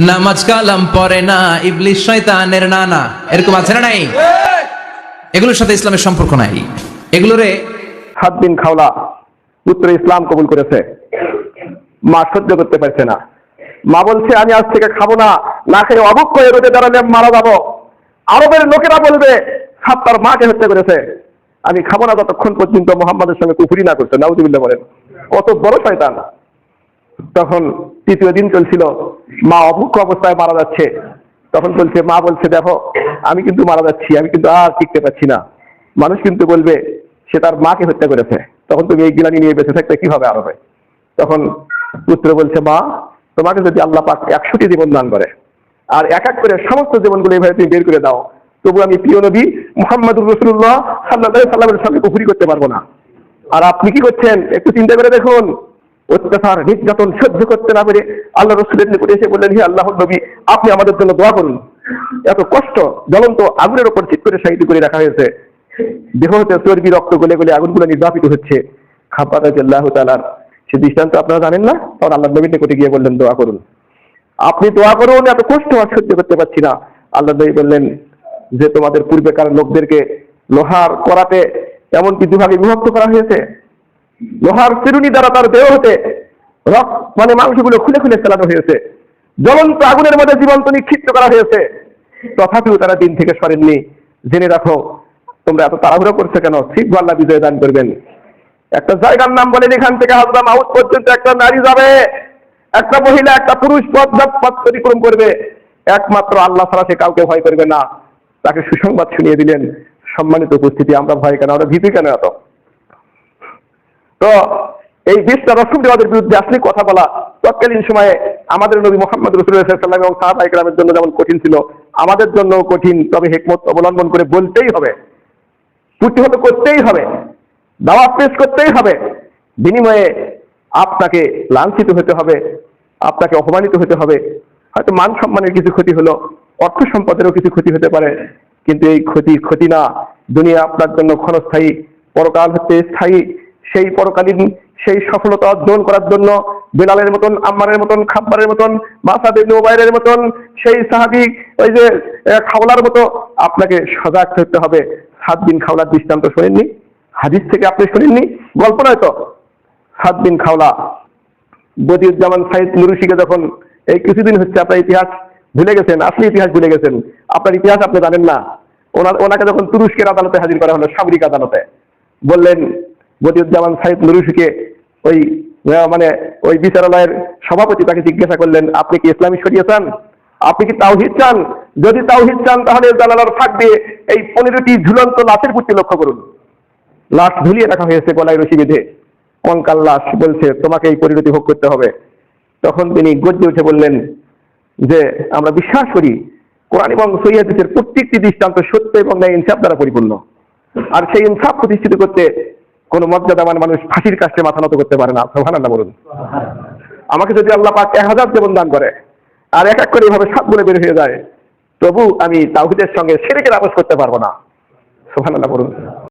নামাজ কালাম পরে না ইবলিশ শয়তানের নানা। এরকম আছে না নাই? এগুলোর সাথে ইসলামের সম্পর্ক নাই। এগুলোরে সাত দিন খাওলা পুত্র ইসলাম কবুল করেছে। মা সহ্য করতে পারছে না। মা বলছে, আমি আজ থেকে খাব না না খেয়ে অবক করে রোদে দাঁড়ালে মারা যাব। আরবের লোকেরা বলবে, সাত তার মাকে হত্যা করেছে। আমি খাব না ততক্ষণ পর্যন্ত মোহাম্মদের সঙ্গে কুফুরি না করছে। নাউজুবিল্লাহ বলেন কত বড় শয়তান। তখন তৃতীয় দিন চলছিল। মা অভুক্ষ অবস্থায় মারা যাচ্ছে। তখন বলছে, মা বলছে, দেখো, আমি কিন্তু মারা যাচ্ছি, আমি কিন্তু আর টিকতে পারছি না। মানুষ কিন্তু বলবে, সে তার মাকে হত্যা করেছে। তখন তুমি এই গিলানি নিয়ে বেঁচে থাকতে কীভাবে আরবে তখন পুত্র বলছে, মা, তোমাকে যদি আল্লাহ পাক একশোটি জীবন দান করে, আর এক এক করে সমস্ত জীবনগুলো এইভাবে তুমি বের করে দাও, তবু আমি প্রিয় নবী মোহাম্মদুর রসুল্লাহ সাল্লাহ সাল্লামের সঙ্গে কুফুরি করতে পারব না। আর আপনি কি করছেন? একটু চিন্তা করে দেখুন। অত্যাচার, নির্যাতন সহ্য করতে না পেরে আল্লাহ রসুলের নিকটে এসে বললেন, হে আল্লাহ নবী, আপনি আমাদের জন্য দোয়া করুন। এত কষ্ট, জ্বলন্ত আগুনের ওপর চিত করে সাহিত্য করে রাখা হয়েছে। দেহ হতে চর্বি, রক্ত গলে গলে আগুনগুলো নির্বাপিত হচ্ছে। খাবার আল্লাহ তালার সে দৃষ্টান্ত আপনারা জানেন না? তখন আল্লাহ নবীর নিকটে গিয়ে বললেন, দোয়া করুন। আপনি দোয়া করুন, এত কষ্ট আর সহ্য করতে পারছি না। আল্লাহ নবী বললেন, যে তোমাদের পূর্বেকার লোকদেরকে লোহার করাতে এমনকি দুভাগে বিভক্ত করা হয়েছে লোহার চিরুনি দ্বারা তার দেহ হতে রক মানে মাংসগুলো খুলে খুলে ফেলানো হয়েছে। জ্বলন্ত আগুনের মধ্যে জীবন্ত নিক্ষিপ্ত করা হয়েছে। তথাপিও তারা দিন থেকে সরেননি। জেনে রাখো, তোমরা এত তাড়াহুড়ো করছ কেন? ঠিক আল্লাহ বিজয় দান করবেন। একটা জায়গার নাম বলেন, এখান থেকে হাজরা মাউত পর্যন্ত একটা নারী যাবে। একটা মহিলা, একটা পুরুষ পথ পথ অতিক্রম করবে। একমাত্র আল্লাহ ছাড়া সে কাউকে ভয় করবে না। তাকে সুসংবাদ শুনিয়ে দিলেন। সম্মানিত উপস্থিতি, আমরা ভয় কেন? আমরা ভীতি কেন এত? তো এই বিশটা রসুল দেওয়াদের বিরুদ্ধে আসলে কথা বলা তৎকালীন সময়ে আমাদের নবী মোহাম্মদ রসুল্লাহাম এবং সাহাবা ইকরামের জন্য যেমন কঠিন ছিল, আমাদের জন্য কঠিন, তবে হেকমত অবলম্বন করে বলতেই হবে। প্রতিহত করতেই হবে। দাওয়াত পেশ করতেই হবে। বিনিময়ে আপনাকে লাঞ্ছিত হতে হবে, আপনাকে অপমানিত হতে হবে। হয়তো মান সম্মানের কিছু ক্ষতি হলো, অর্থ সম্পদেরও কিছু ক্ষতি হতে পারে, কিন্তু এই ক্ষতি ক্ষতি না। দুনিয়া আপনার জন্য ক্ষণস্থায়ী, পরকাল হচ্ছে স্থায়ী। সেই পরকালীন সেই সফলতা অর্জন করার জন্য বেলালের মতন, আম্মারের মতন, খাব্বারের মতন মাসাদের নোবাইরের মতন, সেই সাহাবি ওই যে খাওলার মতো আপনাকে সজাগ থাকতে হবে। সাত দিন খাওলার দৃষ্টান্ত শোনেননি? হাদিস থেকে আপনি শোনেননি? গল্প নয় তো? সাত দিন খাওলা, বদিউজ্জামান সাইদ নুরুশিকে যখন এই কিছুদিন হচ্ছে আপনার ইতিহাস ভুলে গেছেন, আসলে ইতিহাস ভুলে গেছেন, আপনার ইতিহাস আপনি জানেন না। ওনার, ওনাকে যখন তুরস্কের আদালতে হাজির করা হলো, সামরিক আদালতে, বললেন বদিউজ্জামান সাইদ নুরুশিকে ওই মানে ওই বিচারালয়ের সভাপতি তাকে জিজ্ঞাসা করলেন, আপনি কি ইসলামী শরিয়া চান? আপনি কি তাওহিদ চান? যদি তাওহিদ চান, তাহলে জানালার দিয়ে এই পনেরোটি ঝুলন্ত লাশের প্রতি লক্ষ্য করুন। লাশ ঝুলিয়ে রাখা হয়েছে গলায় রশি বেঁধে। কঙ্কাল লাশ বলছে, তোমাকে এই পরিণতি ভোগ করতে হবে। তখন তিনি গর্জে উঠে বললেন যে, আমরা বিশ্বাস করি, কোরআন এবং সৈয়াদিসের প্রত্যেকটি দৃষ্টান্ত সত্য এবং ন্যায় ইনসাফ দ্বারা পরিপূর্ণ। আর সেই ইনসাফ প্রতিষ্ঠিত করতে কোনো মর্যাদাবান মানুষ ফাঁসির কাছে মাথা নত করতে পারে না। সোহান বলুন। আমাকে যদি আল্লাহ পাক এক হাজার জীবন দান করে, আর এক এক করে এইভাবে সাত গুণে বের হয়ে যায়, তবু আমি তাহিদের সঙ্গে সেরেকের আপোষ করতে পারব না। সোহান আল্লাহ বলুন।